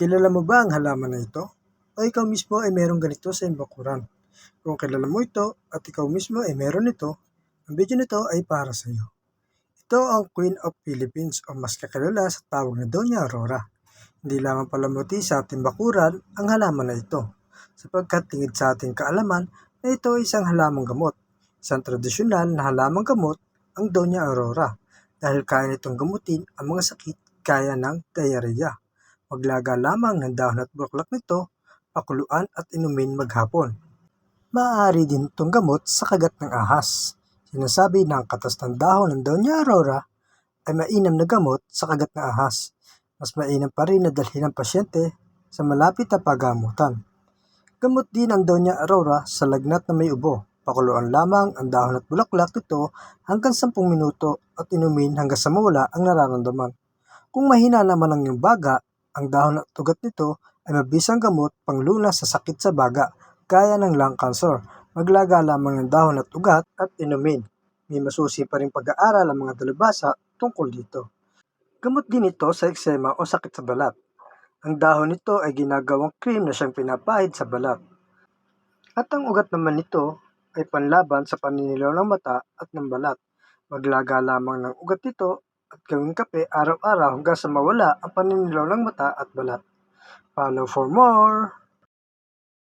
Kilala mo ba ang halaman na ito? O ikaw mismo ay merong ganito sa iyong bakuran? Kung kilala mo ito at ikaw mismo ay meron nito, ang video nito ay para sa iyo. Ito ang Queen of Philippines o mas kakilala sa tawag na Doña Aurora. Hindi lamang palamuti sa ating bakuran ang halaman na ito, sapagkat tingid sa ating kaalaman na ito ay isang halamang gamot. Isang tradisyonal na halamang gamot ang Doña Aurora dahil kaya nitong gamutin ang mga sakit kaya ng diarrhea. Maglaga lamang ng dahon at bulaklak nito, pakuluan at inumin maghapon. Maaari din itong gamot sa kagat ng ahas. Sinasabi na ang katas ng dahon ng Doña Aurora ay mainam na gamot sa kagat ng ahas. Mas mainam pa rin na dalhin ang pasyente sa malapit na pagamutan. Gamot din ang Doña Aurora sa lagnat na may ubo. Pakuluan lamang ang dahon at bulaklak nito hanggang 10 minuto at inumin hanggang sa mawala ang nararamdaman. Kung mahina naman ang iyong baga, ang dahon at ugat nito ay mabisang gamot panglunas sa sakit sa baga gaya ng lung cancer. Maglaga lamang ng dahon at ugat at inumin. May masusi pa rin pag-aaral ang mga dalubhasa tungkol dito. Gamot din ito sa eksema o sakit sa balat. Ang dahon nito ay ginagawang cream na siyang pinapahid sa balat. At ang ugat naman nito ay panlaban sa paninilaw ng mata at ng balat. Maglaga lamang ng ugat nito at gawing kape araw-araw hanggang sa mawala ang paninilaw ng mata at balat. Follow for more!